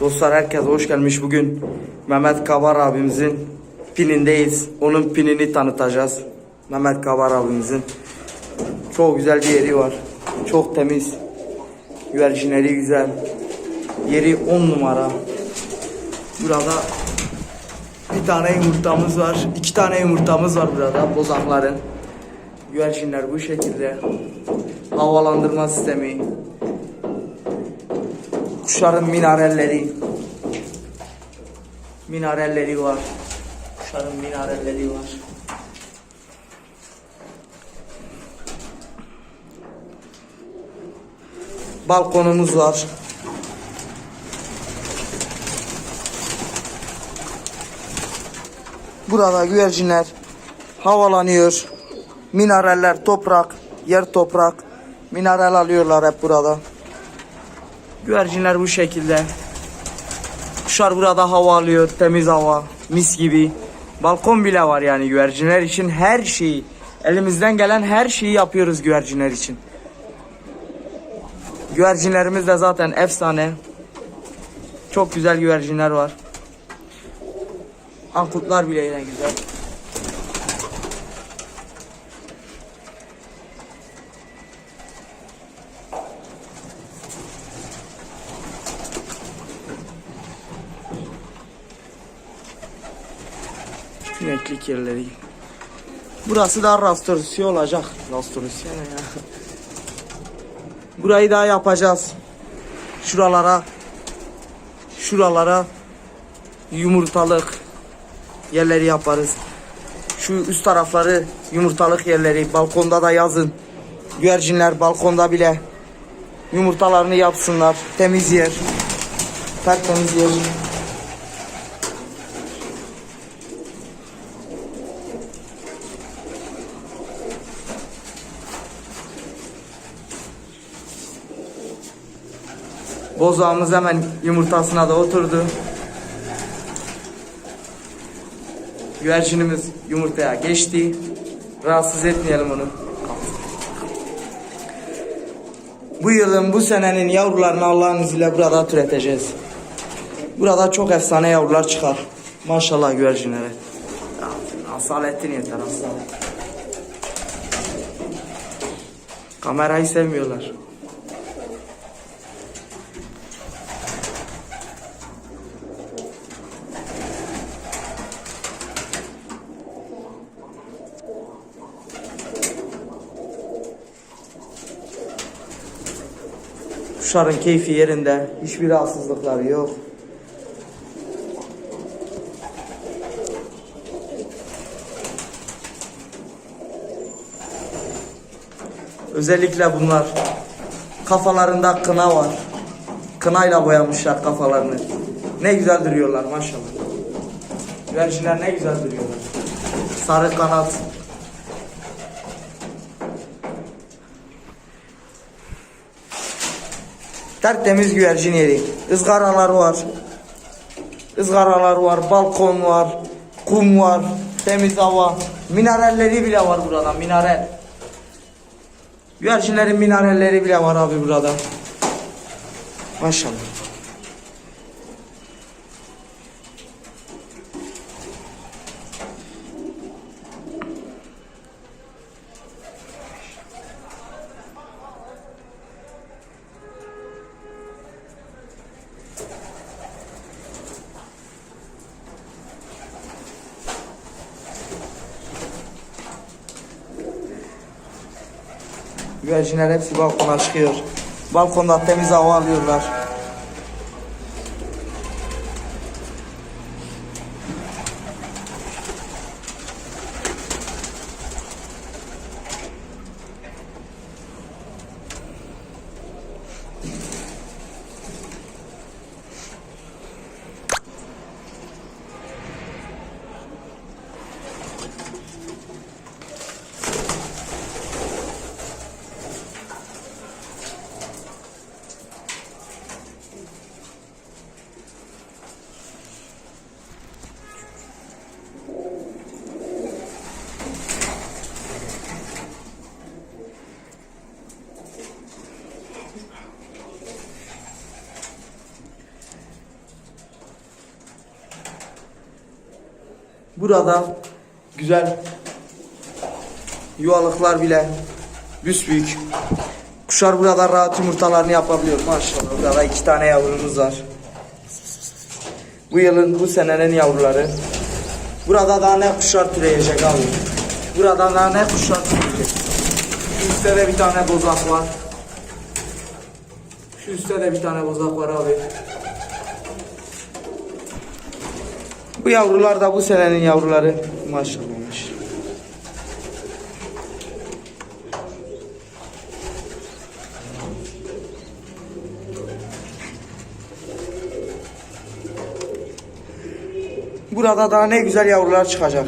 Dostlar herkes hoş gelmiş bugün. Mehmet Kabar abimizin pinindeyiz. Onun pinini tanıtacağız. Mehmet Kabar abimizin. Çok güzel bir yeri var. Çok temiz. Güvercinleri güzel. Yeri 10 numara. Burada bir tane yumurtamız var. iki tane yumurtamız var burada bozakların. Güvercinler bu şekilde. Havalandırma sistemi. Kuşların minarelleri. Minarelleri var. Kuşların minarelleri var. Balkonumuz var. Burada güvercinler havalanıyor. Mineraller toprak, yer toprak. Mineral alıyorlar hep burada. Güvercinler bu şekilde. Kuşlar burada hava alıyor, temiz hava, mis gibi. Balkon bile var yani güvercinler için her şeyi, elimizden gelen her şeyi yapıyoruz güvercinler için. Güvercinlerimiz de zaten efsane. Çok güzel güvercinler var. Ankutlar bile yine güzel. Netlik yerleri. Burası da restorasyon olacak. Ne ya. Burayı daha yapacağız. Şuralara şuralara yumurtalık yerleri yaparız. Şu üst tarafları yumurtalık yerleri. Balkonda da yazın. Güvercinler balkonda bile yumurtalarını yapsınlar. Temiz yer. Tertemiz yer. Bozağımız hemen yumurtasına da oturdu. Güvercinimiz yumurtaya geçti. Rahatsız etmeyelim onu. Bu yılın, bu senenin yavrularını Allah'ın izniyle burada türeteceğiz. Burada çok efsane yavrular çıkar. Maşallah güvercinlere. Asalettin yeter asalet. Kamerayı sevmiyorlar. Kuşların keyfi yerinde. Hiçbir rahatsızlıkları yok. Özellikle bunlar kafalarında kına var. Kınayla boyamışlar kafalarını. Ne güzel duruyorlar maşallah. Güvercinler ne güzel duruyorlar. Sarı kanat. Tertemiz güvercin yeri. Izgaralar var. Izgaralar var, balkon var, kum var, temiz hava. Mineralleri bile var burada, mineral. Güvercinlerin mineralleri bile var abi burada. Maşallah. Güvercinler hepsi balkona çıkıyor. Balkonda temiz hava alıyorlar. Burada güzel yuvalıklar bile büsbüyük. Kuşlar burada rahat yumurtalarını yapabiliyor maşallah. Burada iki tane yavrumuz var. Bu yılın bu senenin yavruları. Burada daha ne kuşlar türeyecek abi. Burada daha ne kuşlar türeyecek. Şu üstte de bir tane bozak var. Şu üstte de bir tane bozak var abi. Bu yavrular da bu senenin yavruları. Maşallah. Burada daha ne güzel yavrular çıkacak.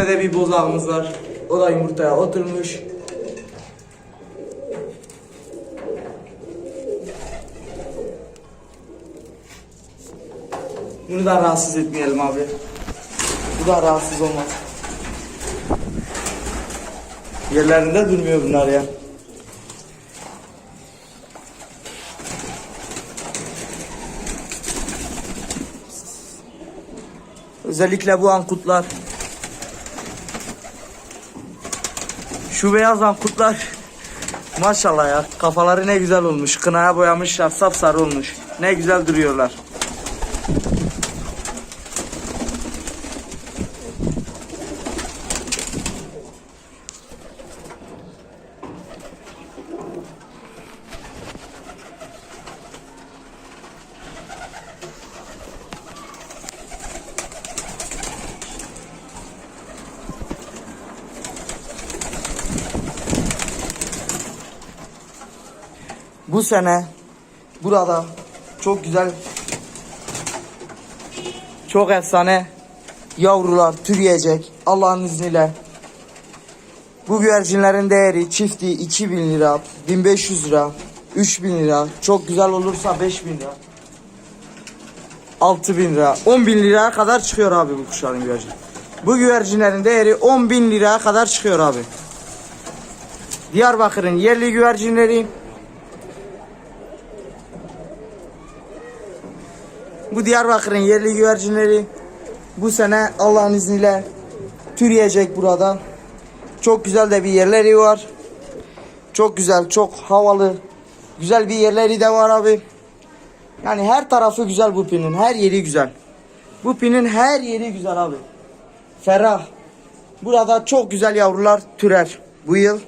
Üstte de bir bozağımız var. O da yumurtaya oturmuş. Bunu da rahatsız etmeyelim abi. Bu da rahatsız olmaz. Yerlerinde durmuyor bunlar ya. Özellikle bu ankutlar. Şu beyaz ankutlar. Maşallah ya. Kafaları ne güzel olmuş. Kınaya boyamışlar. Sapsarı olmuş. Ne güzel duruyorlar. Bu sene burada çok güzel çok efsane yavrular türeyecek Allah'ın izniyle. Bu güvercinlerin değeri çifti 2000 lira, 1500 lira, 3000 lira, çok güzel olursa 5000 lira. 6000 lira, 10 bin liraya kadar çıkıyor abi bu kuşların güvercin. Bu güvercinlerin değeri 10 bin liraya kadar çıkıyor abi. Diyarbakır'ın yerli güvercinleri Bu Diyarbakır'ın yerli güvercinleri bu sene Allah'ın izniyle türeyecek burada. Çok güzel de bir yerleri var. Çok güzel, çok havalı. Güzel bir yerleri de var abi. Yani her tarafı güzel bu pinin. Her yeri güzel. Bu pinin her yeri güzel abi. Ferah. Burada çok güzel yavrular türer. Bu yıl,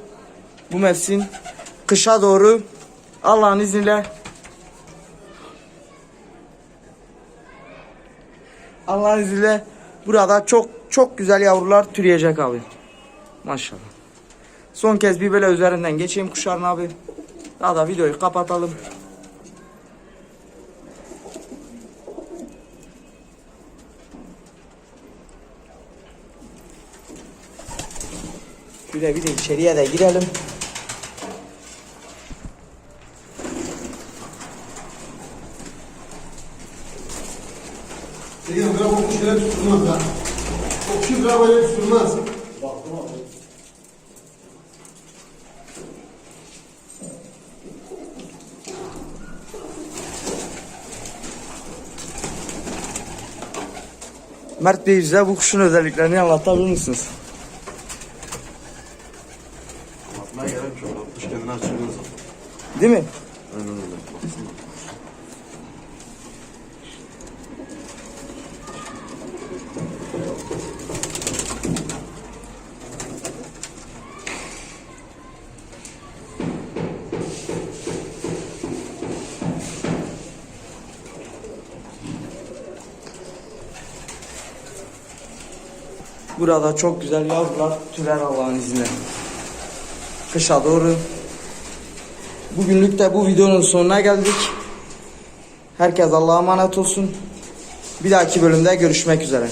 bu mevsim, kışa doğru Allah'ın izniyle Allah'ın izniyle burada çok çok güzel yavrular türeyecek abi. Maşallah. Son kez bir böyle üzerinden geçeyim kuşların abi. Daha da videoyu kapatalım. Şöyle bir de içeriye de girelim. Kuşlara tutulmaz ha. O kuşu gram öyle tutulmaz. Mert Bey bize bu kuşun özelliklerini anlatabilir misiniz? Atmaya gerek yok. Kuş kendini zaten. Değil mi? Burada çok güzel yavrular türer Allah'ın izniyle. Kışa doğru. Bugünlük de bu videonun sonuna geldik. Herkes Allah'a emanet olsun. Bir dahaki bölümde görüşmek üzere.